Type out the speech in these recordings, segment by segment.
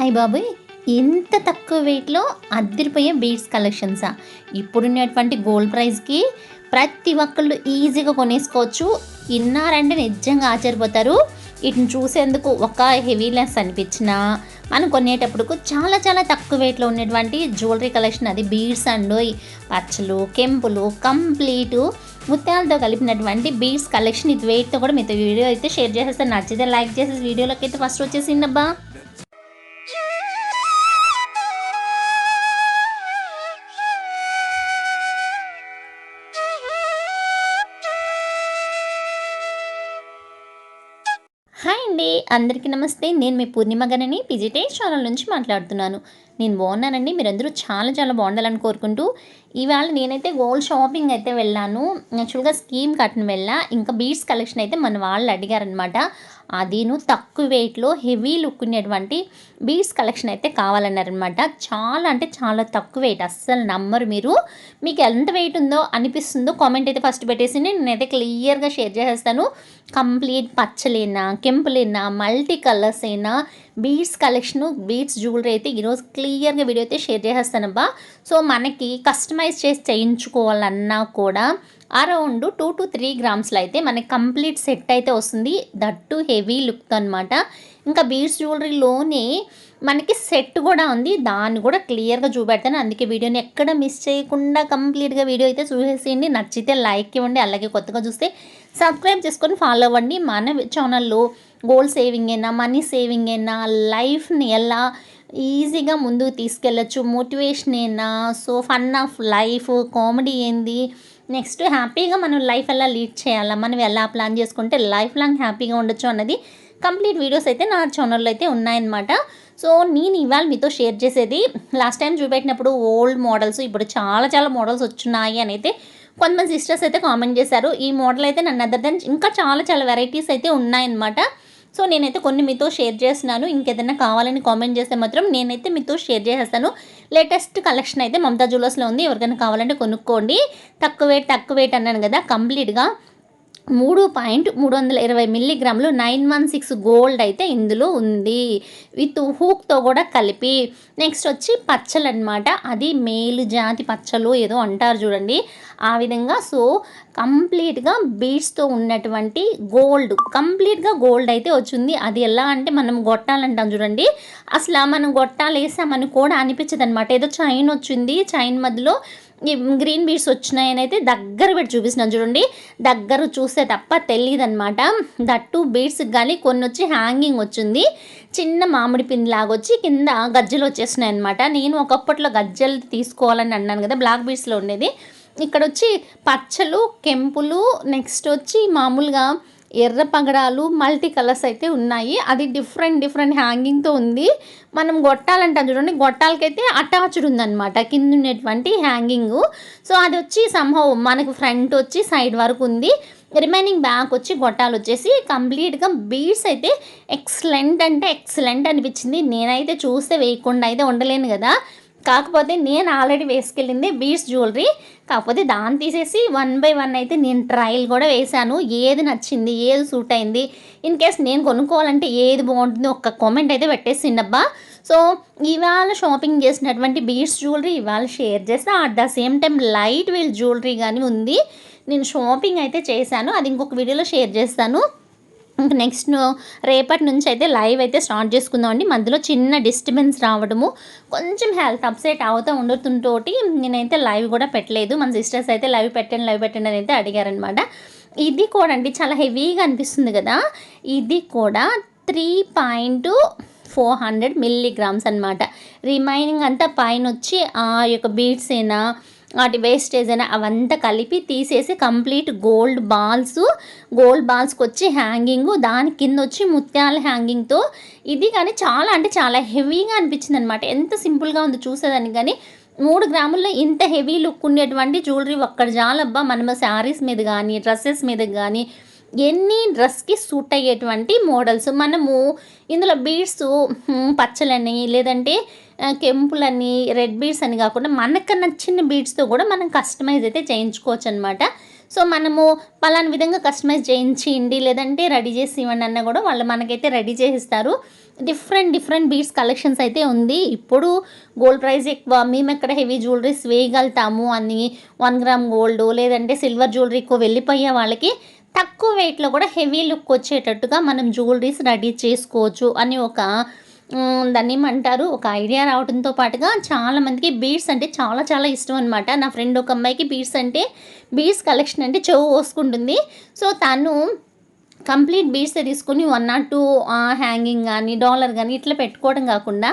అయ్య బాబోయ్ ఇంత తక్కువ వెయిట్లో అద్దరిపోయే బీడ్స్ కలెక్షన్సా? ఇప్పుడున్నటువంటి గోల్డ్ ప్రైస్కి ప్రతి ఒక్కళ్ళు ఈజీగా కొనేసుకోవచ్చు. ఇన్నారంటే నిజంగా ఆశ్చర్యపోతారు. వీటిని చూసేందుకు ఒక హెవీనెస్ అనిపించినా మనం కొనేటప్పుడు చాలా చాలా తక్కువ వెయిట్లో ఉన్నటువంటి జ్యువెలరీ కలెక్షన్ అది బీడ్స్ అండ్ పచ్చలు కెంపులు కంప్లీటు ముత్యాలతో కలిపినటువంటి బీడ్స్ కలెక్షన్. ఇది వెయిట్తో కూడా మీతో వీడియో అయితే షేర్ చేసేస్తాను. నచ్చితే లైక్ చేసేసి వీడియోలోకి అయితే ఫస్ట్ వచ్చేసిందబ్బా అండి. అందరికీ నమస్తే. నేను మీ పూర్ణిమ గనని పిజిటే ఛానల్ నుంచి మాట్లాడుతున్నాను. నేను బాగున్నానండి. మీరందరూ చాలా చాలా బాగుండాలని కోరుకుంటూ ఇవాళ నేనైతే గోల్డ్ షాపింగ్ అయితే వెళ్ళాను. యాక్చువల్గా స్కీమ్ కట్టిన వెళ్ళా. ఇంకా బీడ్స్ కలెక్షన్ అయితే మన వాళ్ళు అడిగారనమాట అదిను తక్కువ వెయిట్లో హెవీ లుక్ ఉండేటువంటి బీడ్స్ కలెక్షన్ అయితే కావాలన్నారనమాట చాలా అంటే చాలా తక్కువ వెయిట్. అస్సలు నమ్మరు మీరు. మీకు ఎంత వెయిట్ ఉందో అనిపిస్తుందో కామెంట్ అయితే ఫస్ట్ పెట్టేసి నేనైతే క్లియర్గా షేర్ చేసేస్తాను. కంప్లీట్ పచ్చలేనా కెంపులేనా మల్టీ కలర్స్ అయినా బీడ్స్ కలెక్షన్ బీడ్స్ జ్యువెలరీ అయితే ఈరోజు క్లియర్గా వీడియో అయితే షేర్ చేసేస్తానబ్బా. సో మనకి కస్టమైజ్ చేసి చేయించుకోవాలన్నా కూడా అరౌండ్ టూ టు త్రీ గ్రామ్స్లో అయితే మనకి కంప్లీట్ సెట్ అయితే వస్తుంది. దట్టు హెవీ లుక్ అనమాట ఇంకా బీడ్స్ జ్యువెలరీలోనే మనకి సెట్ కూడా ఉంది. దాన్ని కూడా క్లియర్గా చూపెడతాను. అందుకే వీడియోని ఎక్కడ మిస్ చేయకుండా కంప్లీట్గా వీడియో అయితే చూసేసేయండి. నచ్చితే లైక్ ఇవ్వండి. అలాగే కొత్తగా చూస్తే సబ్స్క్రైబ్ చేసుకొని ఫాలో అవ్వండి. మన ఛానల్లో గోల్డ్ సేవింగ్ అయినా మనీ సేవింగ్ అయినా లైఫ్ని ఎలా ఈజీగా ముందుకు తీసుకెళ్ళచ్చు మోటివేషన్ అయినా so fun of life comedy ఏంది నెక్స్ట్ హ్యాపీగా మనం లైఫ్ ఎలా లీడ్ చేయాలా? మనం ఎలా ప్లాన్ చేసుకుంటే లైఫ్ లాంగ్ హ్యాపీగా ఉండొచ్చు అన్నది కంప్లీట్ వీడియోస్ అయితే నా ఛానల్లో అయితే ఉన్నాయన్నమాట. సో నేను ఇవాళ మీతో షేర్ చేసేది లాస్ట్ టైం చూపెట్టినప్పుడు ఓల్డ్ మోడల్స్ ఇప్పుడు చాలా చాలా మోడల్స్ వచ్చున్నాయి అని అయితే కొంతమంది సిస్టర్స్ అయితే కామెంట్ చేశారు. ఈ మోడల్ అయితే నన్ను అదర్ దెన్ ఇంకా చాలా చాలా వెరైటీస్ అయితే ఉన్నాయన్నమాట. సో నేనైతే కొన్ని మీతో షేర్ చేస్తున్నాను. ఇంకేదైనా కావాలని కామెంట్ చేస్తే మాత్రం నేనైతే మీతో షేర్ చేసేస్తాను. లేటెస్ట్ కలెక్షన్ అయితే మమతా జ్యువెలర్స్లో ఉంది. ఎవరికైనా కావాలంటే కొనుక్కోండి. తక్కువ వెయిట్ తక్కువ వెయిట్ అన్నాను కదా కంప్లీట్గా మూడు పాయింట్ మూడు వందల ఇరవై మిల్లీగ్రాములు నైన్ వన్ సిక్స్ గోల్డ్ అయితే ఇందులో ఉంది. విత్ హూక్తో కూడా కలిపి నెక్స్ట్ వచ్చి పచ్చలు అనమాట అది మేలు జాతి పచ్చలు ఏదో అంటారు చూడండి. ఆ విధంగా సో కంప్లీట్గా బీడ్స్తో ఉన్నటువంటి గోల్డ్ కంప్లీట్గా గోల్డ్ అయితే వచ్చింది. అది ఎలా అంటే మనం గొట్టాలంటాం చూడండి. అసలు మనం గొట్టాలు వేసామని కూడా అనిపించదు అనమాట ఏదో చైన్ వచ్చింది. చైన్ మధ్యలో గ్రీన్ బీడ్స్ వచ్చినాయని అయితే దగ్గర పెట్టి చూపిస్తున్నాను చూడండి. దగ్గర చూస్తే తప్ప తెలియదు అనమాట దట్టు బీడ్స్ కానీ కొన్ని వచ్చి హ్యాంగింగ్ వచ్చింది. చిన్న మామిడి పిండి లాగొచ్చి కింద గజ్జలు వచ్చేస్తున్నాయి అనమాట నేను ఒకప్పట్లో గజ్జలు తీసుకోవాలని అన్నాను కదా బ్లాక్ బీడ్స్లో ఉండేది. ఇక్కడ వచ్చి పచ్చలు కెంపులు నెక్స్ట్ వచ్చి మామూలుగా ఎర్ర పగడాలు మల్టీ కలర్స్ అయితే ఉన్నాయి. అది డిఫరెంట్ డిఫరెంట్ హ్యాంగింగ్తో ఉంది. మనం గొట్టాలంటాం చూడండి గొట్టాలకైతే అటాచ్డ్ ఉందన్నమాట కింద ఉన్నటువంటి హ్యాంగింగ్. సో అది వచ్చి సంహవ్ మనకు ఫ్రంట్ వచ్చి సైడ్ వరకు ఉంది. రిమైనింగ్ బ్యాక్ వచ్చి గొట్టాలు వచ్చేసి కంప్లీట్గా బీడ్స్ అయితే ఎక్సలెంట్ అంటే ఎక్సలెంట్ అనిపించింది. నేనైతే చూస్తే వేయకుండా అయితే ఉండలేను కదా. కాకపోతే నేను ఆల్రెడీ వేసుకెళ్ళింది బీడ్స్ జ్యువెలరీ. కాకపోతే దాన్ని తీసేసి వన్ బై వన్ అయితే నేను ట్రయల్ కూడా వేశాను. ఏది నచ్చింది ఏది సూట్ అయింది ఇన్ కేస్ నేను కొనుక్కోవాలంటే ఏది బాగుంటుంది ఒక్క కామెంట్ అయితే పెట్టేసిండబ్బా సో ఇవాళ షాపింగ్ చేసినటువంటి బీడ్స్ జ్యువెలరీ ఇవాళ షేర్ చేస్తే at the same time light wheel jewellery కానీ ఉంది. నేను షాపింగ్ అయితే చేశాను. అది ఇంకొక వీడియోలో షేర్ చేస్తాను. ఇంక నెక్స్ట్ రేపటి నుంచి అయితే లైవ్ అయితే స్టార్ట్ చేసుకుందామండి మధ్యలో చిన్న డిస్టర్బెన్స్ రావడము కొంచెం హెల్త్ అప్సెట్ అవుతూ ఉండటంతోటి నేనైతే లైవ్ కూడా పెట్టలేదు. మన సిస్టర్స్ అయితే లైవ్ పెట్టండి లైవ్ పెట్టండి అని అయితే అడిగారనమాట. ఇది కూడా అండి చాలా హెవీగా అనిపిస్తుంది కదా? ఇది కూడా three point four hundred milligrams అనమాట రిమైనింగ్ అంతా పైన వచ్చి ఆ యొక్క బీట్స్ అయినా వాటి వేస్టేజ్ అయినా అవంతా కలిపి తీసేసి కంప్లీట్ గోల్డ్ బాల్స్ గోల్డ్ బాల్స్కి వచ్చి హ్యాంగింగ్ దాని కింద వచ్చి ముత్యాల హ్యాంగింగ్తో ఇది కానీ చాలా అంటే చాలా హెవీగా అనిపించింది అనమాట ఎంత సింపుల్గా ఉంది చూసేదానికి కానీ మూడు గ్రాముల్లో ఇంత హెవీ లుక్ ఉండేటువంటి జ్యువెలరీ ఒక్కడ జాలబ్బా మనము శారీస్ మీద కానీ డ్రెస్సెస్ మీద కానీ ఎన్ని డ్రెస్కి సూట్ అయ్యేటువంటి మోడల్స్? మనము ఇందులో బీడ్స్ పచ్చలని లేదంటే కెంపులని రెడ్ బీడ్స్ అని కాకుండా మనకు నచ్చిన బీడ్స్తో కూడా మనం కస్టమైజ్ అయితే చేయించుకోవచ్చు అనమాట సో మనము పలానా విధంగా కస్టమైజ్ చేయించండి లేదంటే రెడీ చేసి ఇవ్వండి అన్న కూడా వాళ్ళు మనకైతే రెడీ చేసిస్తారు. డిఫరెంట్ డిఫరెంట్ బీడ్స్ కలెక్షన్స్ అయితే ఉంది. ఇప్పుడు గోల్డ్ ప్రైస్ ఎక్కువ మేము ఎక్కడ హెవీ జ్యువెలరీస్ వేయగలుగుతాము అని వన్ గ్రామ్ గోల్డ్ లేదంటే సిల్వర్ జ్యువెలరీ ఎక్కువ వెళ్ళిపోయే వాళ్ళకి తక్కువ వెయిట్లో కూడా హెవీ లుక్ వచ్చేటట్టుగా మనం జ్యువెలరీస్ రెడీ చేసుకోవచ్చు అని ఒక దాన్ని ఏమంటారు ఒక ఐడియా రావడంతో పాటుగా చాలామందికి బీడ్స్ అంటే చాలా చాలా ఇష్టం అనమాట నా ఫ్రెండ్ ఒక అమ్మాయికి బీడ్స్ అంటే బీడ్స్ కలెక్షన్ అంటే చెవు పోసుకుంటుంది. సో తను కంప్లీట్ బీడ్స్ తీసుకుని వన్ నాట్ టూ హ్యాంగింగ్ కానీ డాలర్ కానీ ఇట్లా పెట్టుకోవడం కాకుండా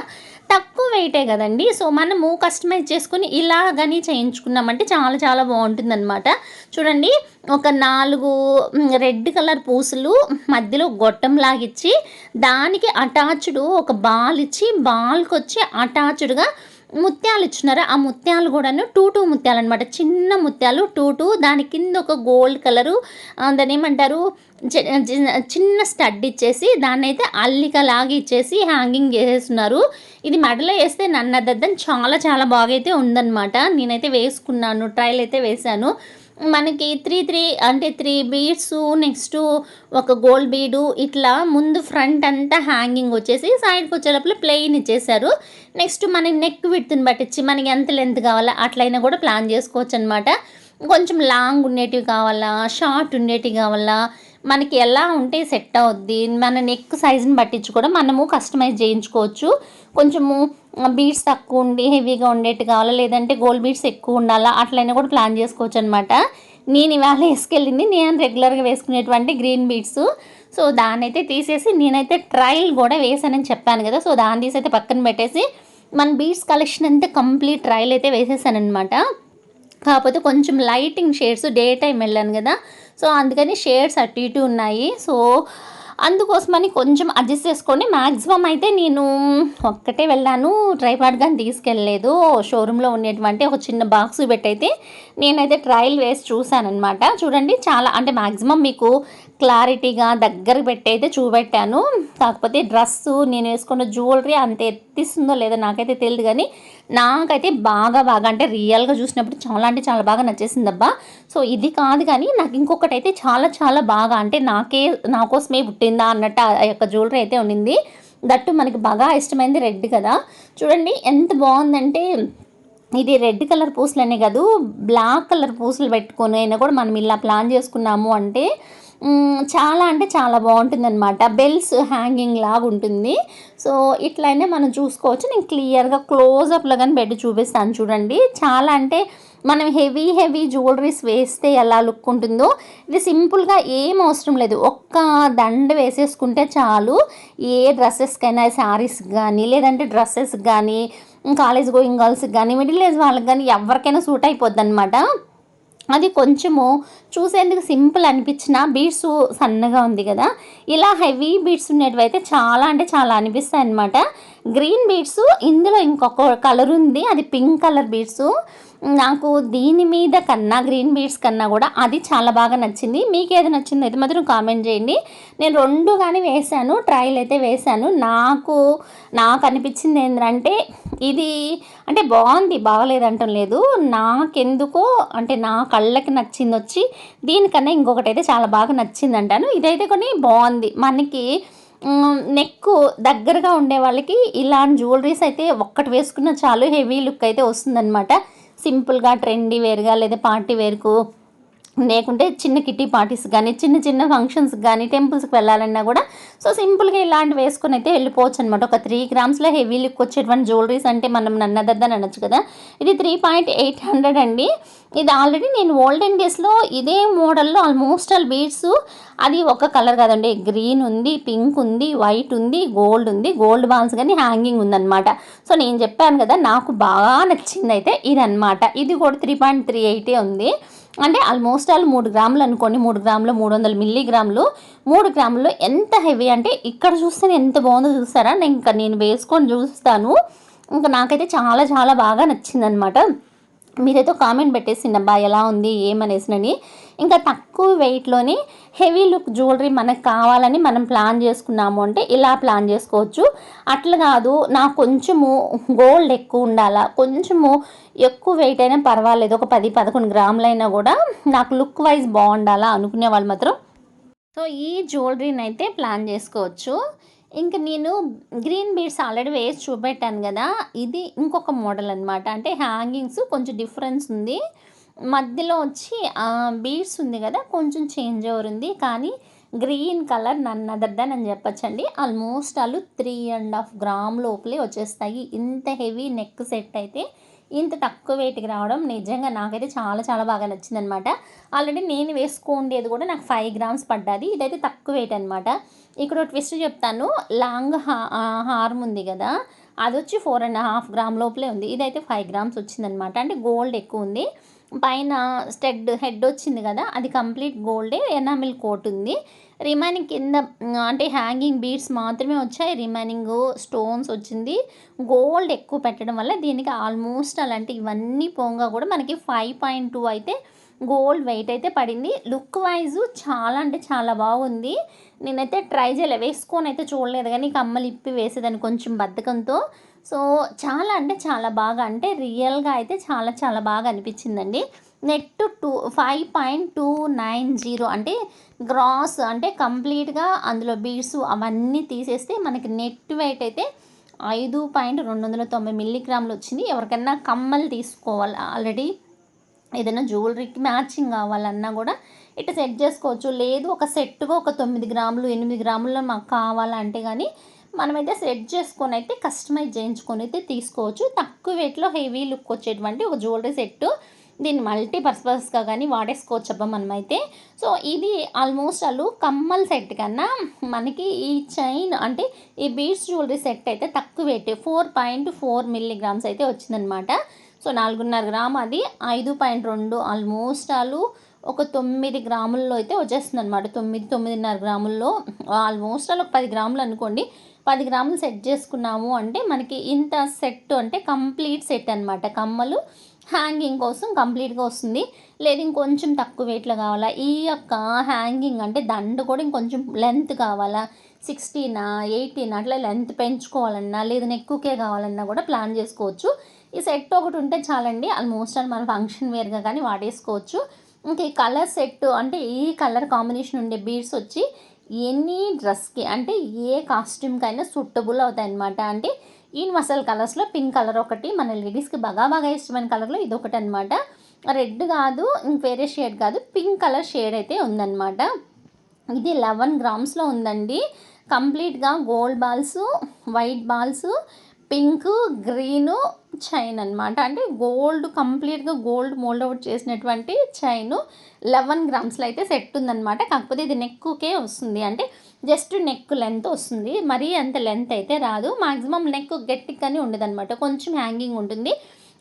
తక్కువ వెయిటే కదండి. సో మనము కస్టమైజ్ చేసుకుని ఇలాగని చేయించుకున్నామంటే చాలా చాలా బాగుంటుందన్నమాట. చూడండి ఒక నాలుగు రెడ్ కలర్ పూసలు మధ్యలో గొట్టం లాగిచ్చి దానికి అటాచ్డ్ ఒక బాల్ ఇచ్చి బాల్కి వచ్చి అటాచ్డ్గా ముత్యాలు ఇచ్చినారు ఆ ముత్యాలు కూడాను టూ టూ ముత్యాలు అనమాట చిన్న ముత్యాలు టూ టూ దాని కింద ఒక గోల్డ్ కలరు దాని ఏమంటారు? చిన్న స్టడ్ ఇచ్చేసి దాన్ని అయితే అల్లిక లాగా ఇచ్చేసి హ్యాంగింగ్ చేసేస్తున్నారు. ఇది మెడలో వేస్తే నన్ను దద్దని చాలా చాలా బాగా అయితే ఉందన్నమాట. నేనైతే వేసుకున్నాను ట్రయల్ అయితే వేశాను. మనకి త్రీ త్రీ అంటే త్రీ బీడ్స్ నెక్స్ట్ ఒక గోల్డ్ బీడు ఇట్లా ముందు ఫ్రంట్ అంతా హ్యాంగింగ్ వచ్చేసి సైడ్కి వచ్చేటప్పుడు ప్లెయిన్ ఇచ్చేసారు నెక్స్ట్ మన నెక్ విడ్త్ని పట్టించి మనకి ఎంత లెంత్ కావాలా అట్లయినా కూడా ప్లాన్ చేసుకోవచ్చు అనమాట కొంచెం లాంగ్ ఉండేటివి కావాలా షార్ట్ ఉండేటివి కావాలా మనకి ఎలా ఉంటే సెట్ అవుద్ది మన నెక్ సైజుని పట్టించి కూడా మనము కస్టమైజ్ చేయించుకోవచ్చు. కొంచెము బీడ్స్ తక్కువ ఉండి హెవీగా ఉండేట్టు కావాలా లేదంటే గోల్డ్ బీడ్స్ ఎక్కువ ఉండాలా అట్లయినా కూడా ప్లాన్ చేసుకోవచ్చు అనమాట నేను ఇవాళ వేసుకెళ్ళింది నేను రెగ్యులర్గా వేసుకునేటువంటి గ్రీన్ బీడ్స్ సో దాన్ని అయితే తీసేసి నేనైతే ట్రయల్ కూడా వేసానని చెప్పాను కదా సో దాన్ని తీసి అయితే పక్కన పెట్టేసి మన బీడ్స్ కలెక్షన్ అంతా కంప్లీట్ ట్రయల్ అయితే వేసేసాను అనమాట కాకపోతే కొంచెం లైటింగ్ షేడ్స్ డే టైం వెళ్ళాను కదా సో అందుకని షేడ్స్ అటు ఇటు ఉన్నాయి. సో అందుకోసమని కొంచెం అడ్జస్ట్ చేసుకోండి. మ్యాక్సిమం అయితే నేను ఒక్కటే వెళ్ళాను. ట్రైపాడ్ కానీ తీసుకెళ్ళలేదు. షోరూంలో ఉండేటువంటి ఒక చిన్న బాక్స్ పెట్టయితే నేనైతే ట్రయల్ వేసి చూశానమాట చూడండి చాలా అంటే మ్యాక్సిమం మీకు క్లారిటీగా దగ్గర పెట్టి అయితే చూపెట్టాను. కాకపోతే డ్రెస్సు నేను వేసుకున్న జ్యువెలరీ అంత ఎత్తిస్తుందో లేదో నాకైతే తెలియదు కానీ నాకైతే బాగా బాగా అంటే రియల్గా చూసినప్పుడు చాలా అంటే చాలా బాగా నచ్చేసింది అబ్బా సో ఇది కాదు కానీ నాకు ఇంకొకటి అయితే చాలా చాలా బాగా అంటే నాకే నా కోసమే పుట్టిందా అన్నట్టు ఆ యొక్క జ్యువెలరీ అయితే ఉండింది. దట్టు మనకి బాగా ఇష్టమైంది రెడ్ కదా. చూడండి ఎంత బాగుందంటే ఇది రెడ్ కలర్ పూసలనే కాదు బ్లాక్ కలర్ పూసలు పెట్టుకొని అయినా కూడా మనం ఇలా ప్లాన్ చేసుకున్నాము అంటే చాలా అంటే చాలా బాగుంటుంది అనమాట బెల్స్ హ్యాంగింగ్ లాగా ఉంటుంది. సో ఇట్లయినా మనం చూసుకోవచ్చు. నేను క్లియర్గా క్లోజప్లో కానీ పెట్టి చూపిస్తాను చూడండి. చాలా అంటే మనం హెవీ హెవీ జ్యువెలరీస్ వేస్తే ఎలా లుక్ ఉంటుందో ఇది సింపుల్గా ఏం అవసరం లేదు. ఒక్క దండ వేసేసుకుంటే చాలు. ఏ డ్రెస్సెస్కైనా శారీస్ కానీ లేదంటే డ్రెస్సెస్ కానీ కాలేజ్ గోయింగ్ గర్ల్స్కి కానీ మిడిల్ ఏజ్ వాళ్ళకి కానీ ఎవరికైనా సూట్ అయిపోద్ది అనమాట అది కొంచెము చూసేందుకు సింపుల్ అనిపించిన బీడ్స్ సన్నగా ఉంది కదా. ఇలా హెవీ బీడ్స్ ఉండేటివైతే చాలా అంటే చాలా అనిపిస్తాయి అనమాట గ్రీన్ బీడ్స్ ఇందులో ఇంకొక కలర్ ఉంది అది పింక్ కలర్ బీడ్స్ నాకు దీని మీద కన్నా గ్రీన్ బీడ్స్ కన్నా కూడా అది చాలా బాగా నచ్చింది. మీకు ఏది నచ్చింది అయితే మాత్రం కామెంట్ చేయండి. నేను రెండు కానీ వేశాను ట్రయల్ అయితే వేశాను. నాకు నాకు అనిపించింది ఏంటంటే ఇది అంటే బాగుంది బాగలేదంటం లేదు. నాకెందుకో అంటే నా కళ్ళకి నచ్చింది వచ్చి దీనికన్నా ఇంకొకటి అయితే చాలా బాగా నచ్చింది అంటాను. ఇదైతే కొన్ని బాగుంది. మనకి నెక్ దగ్గరగా ఉండే వాళ్ళకి ఇలాంటి జ్యువెలరీస్ అయితే ఒక్కటి వేసుకున్న చాలు హెవీ లుక్ అయితే వస్తుందన్నమాట. సింపుల్గా ట్రెండీ వేర్గా లేదా పార్టీ వేర్కు లేకుంటే చిన్న కిట్టి పార్టీస్ కానీ చిన్న చిన్న ఫంక్షన్స్ కానీ టెంపుల్స్కి వెళ్ళాలన్నా కూడా సో సింపుల్గా ఇలాంటి వేసుకొని అయితే వెళ్ళిపోవచ్చు అనమాట ఒక త్రీ గ్రామ్స్లో హెవీ లుక్ వచ్చేటువంటి జ్యువెలరీస్ అంటే మనం నన్నదద్దని అనొచ్చు కదా. ఇది త్రీ పాయింట్ ఎయిట్ హండ్రెడ్ అండి. ఇది ఆల్రెడీ నేను ఓల్డెన్ డేస్లో ఇదే మోడల్లో ఆల్మోస్ట్ ఆల్ బీడ్స్ అది ఒక కలర్ కాదండి. గ్రీన్ ఉంది పింక్ ఉంది వైట్ ఉంది గోల్డ్ ఉంది. గోల్డ్ బాల్స్ కానీ హ్యాంగింగ్ ఉందన్నమాట. సో నేను చెప్పాను కదా నాకు బాగా నచ్చింది అయితే ఇదన్నమాట. ఇది కూడా త్రీ పాయింట్ త్రీ ఎయిటే ఉంది. అంటే ఆల్మోస్ట్ ఆల్ మూడు గ్రాములు అనుకోండి మూడు గ్రాములు మూడు వందల మిల్లీగ్రాములు మూడు గ్రాములు ఎంత హెవీ అంటే ఇక్కడ చూస్తే ఎంత బాగుందో చూస్తారా? నేను ఇంకా నేను వేసుకొని చూస్తాను. ఇంకా నాకైతే చాలా చాలా బాగా నచ్చిందనమాట మీరైతే కామెంట్ పెట్టేసిండి అబ్బా ఎలా ఉంది ఏమనేసినని. ఇంకా తక్కువ వెయిట్లోని హెవీ లుక్ జ్యువెలరీ మనకు కావాలని మనం ప్లాన్ చేసుకున్నాము అంటే ఇలా ప్లాన్ చేసుకోవచ్చు. అట్లా కాదు నాకు కొంచెము గోల్డ్ ఎక్కువ ఉండాలా కొంచెము ఎక్కువ వెయిట్ అయినా పర్వాలేదు ఒక పది పదకొండు గ్రాములైనా కూడా నాకు లుక్ వైజ్ బాగుండాలా అనుకునే వాళ్ళు మాత్రం. సో ఈ జ్యువెలరీని అయితే ప్లాన్ చేసుకోవచ్చు. ఇంకా నేను గ్రీన్ బీడ్స్ ఆల్రెడీ వేసి చూపెట్టాను కదా ఇది ఇంకొక మోడల్ అనమాట అంటే హ్యాంగింగ్స్ కొంచెం డిఫరెన్స్ ఉంది. మధ్యలో వచ్చి బీడ్స్ ఉంది కదా కొంచెం చేంజ్ ఓవర్ ఉంది కానీ green colour none other than అని చెప్పచ్చండి. ఆల్మోస్ట్ వాళ్ళు త్రీ అండ్ హాఫ్ గ్రామ్ లోపలే వచ్చేస్తాయి. ఇంత హెవీ నెక్ సెట్ అయితే ఇంత తక్కువ వెయిట్కి రావడం నిజంగా నాకైతే చాలా చాలా బాగా నచ్చింది అనమాట ఆల్రెడీ నేను వేసుకోండేది కూడా నాకు ఫైవ్ గ్రామ్స్ పడ్డది. ఇదైతే తక్కువ వెయిట్ అనమాట. ఇక్కడ ట్విస్ట్ చెప్తాను. లాంగ్ హార్మ్ ఉంది కదా అది వచ్చి ఫోర్ అండ్ హాఫ్ గ్రామ్ లోపలే ఉంది. ఇదైతే ఫైవ్ గ్రామ్స్ వచ్చిందనమాట. అంటే గోల్డ్ ఎక్కువ ఉంది. పైన స్టెడ్ హెడ్ వచ్చింది కదా అది కంప్లీట్ గోల్డే ఎనామిల్ కోట్ ఉంది. రిమైనింగ్ కింద అంటే హ్యాంగింగ్ బీడ్స్ మాత్రమే వచ్చాయి. రిమైనింగ్ స్టోన్స్ వచ్చింది. గోల్డ్ ఎక్కువ పెట్టడం వల్ల దీనికి ఆల్మోస్ట్ అలాంటి ఇవన్నీ పోగా కూడా మనకి ఫైవ్ పాయింట్ టూ అయితే గోల్డ్ వెయిట్ అయితే పడింది. లుక్ వైజ్ చాలా అంటే చాలా బాగుంది. నేనైతే ట్రై చేయలే వేసుకొని అయితే చూడలేదు. కానీ కమ్మలు ఇప్పి వేసేదాన్ని కొంచెం బద్ధకంతో. సో చాలా అంటే చాలా బాగా అంటే రియల్గా అయితే చాలా చాలా బాగా అనిపించిందండి. Net two five point two nine zero అంటే గ్రాస్ అంటే కంప్లీట్గా అందులో బీడ్స్ అవన్నీ తీసేస్తే మనకి నెట్ వెయిట్ అయితే ఐదు పాయింట్ రెండు వందల తొంభై మిల్లీగ్రాములు వచ్చింది. ఎవరికైనా కమ్మలు తీసుకోవాలి ఆల్రెడీ ఏదైనా జ్యువెలరీకి మ్యాచింగ్ కావాలన్నా కూడా ఇట్లా సెట్ చేసుకోవచ్చు. లేదు ఒక సెట్గా ఒక తొమ్మిది గ్రాములు ఎనిమిది గ్రాముల్లో మాకు కావాలంటే కానీ మనమైతే సెట్ చేసుకొని అయితే కస్టమైజ్ చేయించుకొని అయితే తీసుకోవచ్చు. తక్కువ వెయిట్లో హెవీ లుక్ వచ్చేటువంటి ఒక జ్యువెలరీ సెట్ దీన్ని మల్టీ పర్పస్గా కానీ వాడేసుకోవచ్చు అబ్బా మనమైతే. సో ఇది ఆల్మోస్ట్ వాళ్ళు కమ్మల్ సెట్ కన్నా మనకి ఈ చైన్ అంటే ఈ బీడ్స్ జ్యువెలరీ సెట్ అయితే తక్కువ weight four point four milligrams అయితే వచ్చిందనమాట. సో నాలుగున్నర గ్రామ్ అది. ఐదు పాయింట్ రెండు ఆల్మోస్ట్ వాళ్ళు ఒక తొమ్మిది గ్రాముల్లో అయితే వచ్చేస్తుంది అనమాట తొమ్మిది తొమ్మిదిన్నర గ్రాముల్లో ఆల్మోస్ట్ వాళ్ళు ఒక పది గ్రాములు అనుకోండి పది గ్రాములు సెట్ చేసుకున్నాము అంటే మనకి ఇంత సెట్ అంటే కంప్లీట్ సెట్ అనమాట కమ్మలు హ్యాంగింగ్ కోసం కంప్లీట్గా వస్తుంది. లేదు ఇంకొంచెం తక్కువ వెయిట్లో కావాలా? ఈ యొక్క హ్యాంగింగ్ అంటే దండ కూడా ఇంకొంచెం లెంత్ కావాలా? సిక్స్టీనా ఎయిటీన్ అట్లా లెంత్ పెంచుకోవాలన్నా లేదా ఎక్కువకే కావాలన్నా కూడా ప్లాన్ చేసుకోవచ్చు. ఈ సెట్ ఒకటి ఉంటే చాలండి. ఆల్మోస్ట్ అని మన ఫంక్షన్ వేర్గా కానీ వాడేసుకోవచ్చు. ఇంకా ఈ కలర్ సెట్ అంటే ఈ కలర్ కాంబినేషన్ ఉండే బీడ్స్ వచ్చి ఎనీ డ్రెస్కి అంటే ఏ కాస్ట్యూమ్కైనా సూటబుల్ అవుతాయి అనమాట అంటే ఈ మసల్ కలర్స్లో పింక్ కలర్ ఒకటి మన లేడీస్కి బాగా బాగా ఇష్టమైన కలర్లో ఇది ఒకటి అనమాట రెడ్ కాదు ఇంక వేరే షేడ్ కాదు పింక్ కలర్ షేడ్ అయితే ఉందన్నమాట. ఇది లెవెన్ గ్రామ్స్లో ఉందండి. కంప్లీట్గా gold balls white balls pink green chain అనమాట అంటే గోల్డ్ కంప్లీట్గా గోల్డ్ మోల్డ్ అవుట్ చేసినటువంటి చైన్ లెవెన్ గ్రామ్స్లో అయితే సెట్ ఉందనమాట కాకపోతే ఇది నెక్కుకే వస్తుంది. అంటే జస్ట్ నెక్ లెంత్ వస్తుంది. మరీ అంత లెంత్ అయితే రాదు. మాక్సిమం నెక్ గట్టిగానే ఉండదనమాట కొంచెం హ్యాంగింగ్ ఉంటుంది.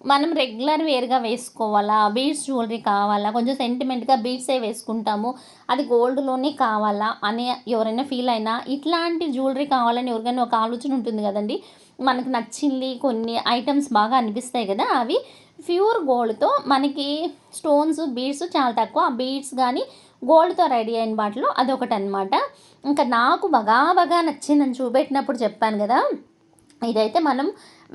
మనం రెగ్యులర్ వేర్గా వేసుకోవాలా? బీడ్స్ జ్యువెలరీ కావాలా? కొంచెం సెంటిమెంట్గా బీడ్సే వేసుకుంటాము. అది గోల్డ్లోనే కావాలా? అని ఎవరైనా ఫీల్ అయినా ఇట్లాంటి జ్యువెలరీ కావాలని ఎవరికైనా ఒక ఆలోచన ఉంటుంది కదండి. మనకు నచ్చింది కొన్ని ఐటమ్స్ బాగా అనిపిస్తాయి కదా అవి ప్యూర్ గోల్డ్తో మనకి స్టోన్స్ బీడ్స్ చాలా తక్కువ. ఆ బీడ్స్ కానీ గోల్డ్తో రెడీ అయిన వాటిలో అదొకటి అనమాట ఇంకా నాకు బాగా బాగా నచ్చిందని చూపెట్టినప్పుడు చెప్పాను కదా ఇదైతే మనం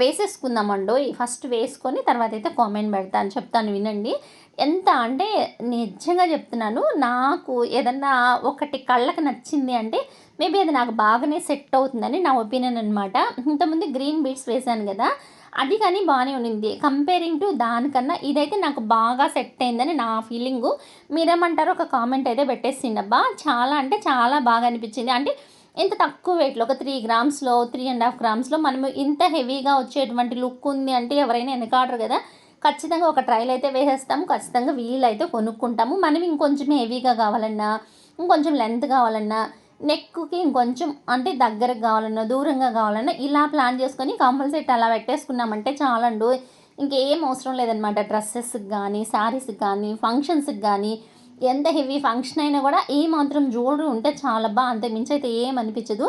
వేసేసుకుందామండో? ఫస్ట్ వేసుకొని తర్వాత అయితే కామెంట్ పెడతాను చెప్తాను వినండి. ఎంత అంటే నిజంగా చెప్తున్నాను నాకు ఏదన్నా ఒకటి కళ్ళకి నచ్చింది అంటే మేబీ అది నాకు బాగానే సెట్ అవుతుందని నా ఒపీనియన్ అనమాట ఇంతకుముందు గ్రీన్ బీడ్స్ వేశాను కదా అది కానీ బాగానే ఉండింది. కంపేరింగ్ టు దానికన్నా ఇదైతే నాకు బాగా సెట్ అయిందని నా ఫీలింగు. మీరేమంటారు ఒక కామెంట్ అయితే పెట్టేసిండబ్బా చాలా అంటే చాలా బాగా అనిపించింది. అంటే ఇంత తక్కువ వెయిట్లో ఒక త్రీ గ్రామ్స్లో త్రీ అండ్ హాఫ్ గ్రామ్స్లో మనము ఇంత హెవీగా వచ్చేటువంటి లుక్ ఉంది అంటే ఎవరైనా వెనకాడరు కదా. ఖచ్చితంగా ఒక ట్రైల్ అయితే వేసేస్తాము ఖచ్చితంగా వీల్ అయితే కొనుక్కుంటాము. మనం ఇంకొంచెం హెవీగా కావాలన్నా ఇంకొంచెం లెంత్ కావాలన్నా నెక్కి ఇంకొంచెం అంటే దగ్గరకు కావాలన్నా దూరంగా కావాలన్నా ఇలా ప్లాన్ చేసుకొని కంపల్సరీ అలా పెట్టేసుకున్నామంటే చాలండు. ఇంకేం అవసరం లేదనమాట డ్రెస్సెస్కి కానీ శారీస్కి కానీ ఫంక్షన్స్కి కానీ ఎంత హెవీ ఫంక్షన్ అయినా కూడా ఏ మాత్రం జ్యువెలరీ ఉంటే చాలా బాగా అంతే మించి అయితే ఏం అనిపించదు.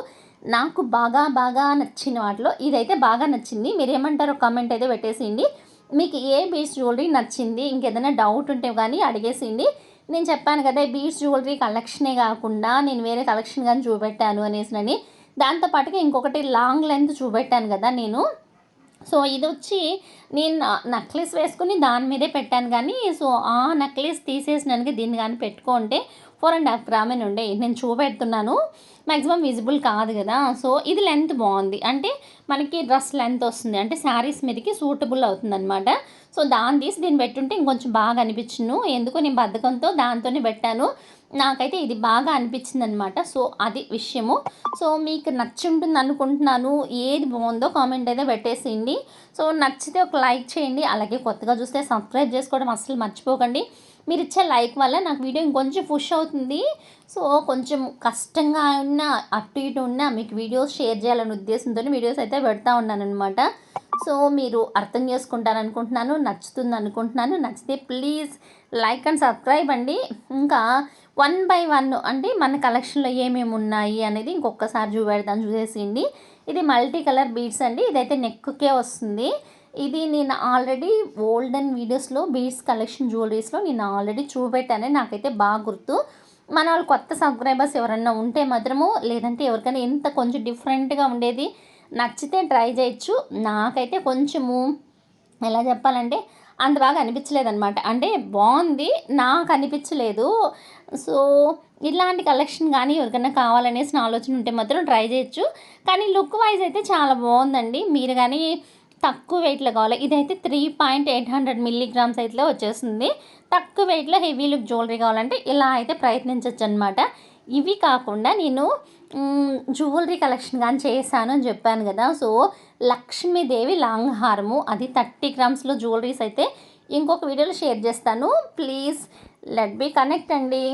నాకు బాగా బాగా నచ్చిన వాటిలో ఇదైతే బాగా నచ్చింది. మీరు ఏమంటారో కామెంట్ అయితే పెట్టేసేయండి. మీకు ఏ బీడ్స్ జ్యువెలరీ నచ్చింది ఇంకేదైనా డౌట్ ఉంటే కానీ అడిగేసింది. నేను చెప్పాను కదా బీడ్స్ జ్యువెలరీ కలెక్షనే కాకుండా నేను వేరే కలెక్షన్ కానీ చూపెట్టాను అనేసినని దాంతోపాటుగా ఇంకొకటి లాంగ్ లెంత్ చూపెట్టాను కదా నేను. సో ఇది వచ్చి నేను నక్లెస్ వేసుకుని దాని మీదే పెట్టాను కానీ సో ఆ నక్లెస్ తీసేసినానికి దీన్ని కానీ పెట్టుకుంటే ఫోర్ అండ్ హాఫ్ గ్రామే ఉండే. నేను చూపెడుతున్నాను. మ్యాక్సిమం విజిబుల్ కాదు కదా. సో ఇది లెంత్ బాగుంది. అంటే మనకి డ్రెస్ లెంత్ వస్తుంది. అంటే శారీస్ మీదకి సూటబుల్ అవుతుంది అనమాట సో దాన్ని తీసి దీన్ని పెట్టుంటే ఇంకొంచెం బాగా అనిపించును. ఎందుకో నేను బద్ధకంతో దాంతోనే పెట్టాను. నాకైతే ఇది బాగా అనిపించింది అనమాట సో అది విషయము. సో మీకు నచ్చుంటుంది అనుకుంటున్నాను. ఏది బాగుందో కామెంట్ అయితే పెట్టేసేయండి. సో నచ్చితే ఒక లైక్ చేయండి. అలాగే కొత్తగా చూస్తే సబ్స్క్రైబ్ చేసుకోవడం అసలు మర్చిపోకండి. మీరు ఇచ్చే లైక్ వల్ల నాకు వీడియో ఇంకొంచెం పుష్ అవుతుంది. సో కొంచెం కష్టంగా ఉన్న అటు ఇటు ఉన్న మీకు వీడియోస్ షేర్ చేయాలనే ఉద్దేశంతో వీడియోస్ అయితే పెడతా ఉన్నాను అనమాట సో మీరు అర్థం చేసుకుంటారు అనుకుంటున్నాను నచ్చుతుంది అనుకుంటున్నాను. నచ్చితే ప్లీజ్ లైక్ అండ్ సబ్స్క్రైబ్ అండి. ఇంకా వన్ బై వన్ అంటే మన కలెక్షన్లో ఏమేమి ఉన్నాయి అనేది ఇంకొకసారి చూపెడతాను చూసేసిండి ఇది మల్టీ కలర్ బీడ్స్ అండి. ఇదైతే నెక్కే వస్తుంది. ఇది నేను ఆల్రెడీ ఓల్డెన్ వీడియోస్లో బీడ్స్ కలెక్షన్ జ్యువెలరీస్లో నేను ఆల్రెడీ చూపెట్టానని నాకైతే బాగా గుర్తు. మన వాళ్ళు కొత్త సబ్స్క్రైబర్స్ ఎవరన్నా ఉంటే మాత్రము లేదంటే ఎవరికైనా ఎంత కొంచెం డిఫరెంట్గా ఉండేది నచ్చితే ట్రై చేయొచ్చు. నాకైతే కొంచెము ఎలా చెప్పాలంటే అంత బాగా అనిపించలేదు అనమాట అంటే బాగుంది నాకు అనిపించలేదు. సో ఇలాంటి కలెక్షన్ కానీ ఎవరికైనా కావాలనేసి ఆలోచన ఉంటే మాత్రం ట్రై చేయొచ్చు. కానీ లుక్ వైజ్ అయితే చాలా బాగుందండి. మీరు కానీ తక్కువ వెయిట్లో కావాలి. ఇదైతే three point eight hundred milligrams అయితే వచ్చేస్తుంది. తక్కువ వెయిట్లో హెవీ లుక్ జ్యువెలరీ కావాలంటే ఇలా అయితే ప్రయత్నించవచ్చు అనమాట ఇవి కాకుండా నేను జ్యువెలరీ కలెక్షన్ కానీ చేశాను అని చెప్పాను కదా. సో లక్ష్మీదేవి లాంగ్ హారము అది థర్టీ గ్రామ్స్లో జ్యువెలరీస్ అయితే ఇంకొక వీడియోలో షేర్ చేస్తాను. ప్లీజ్ లెట్ బీ కనెక్ట్ అండి.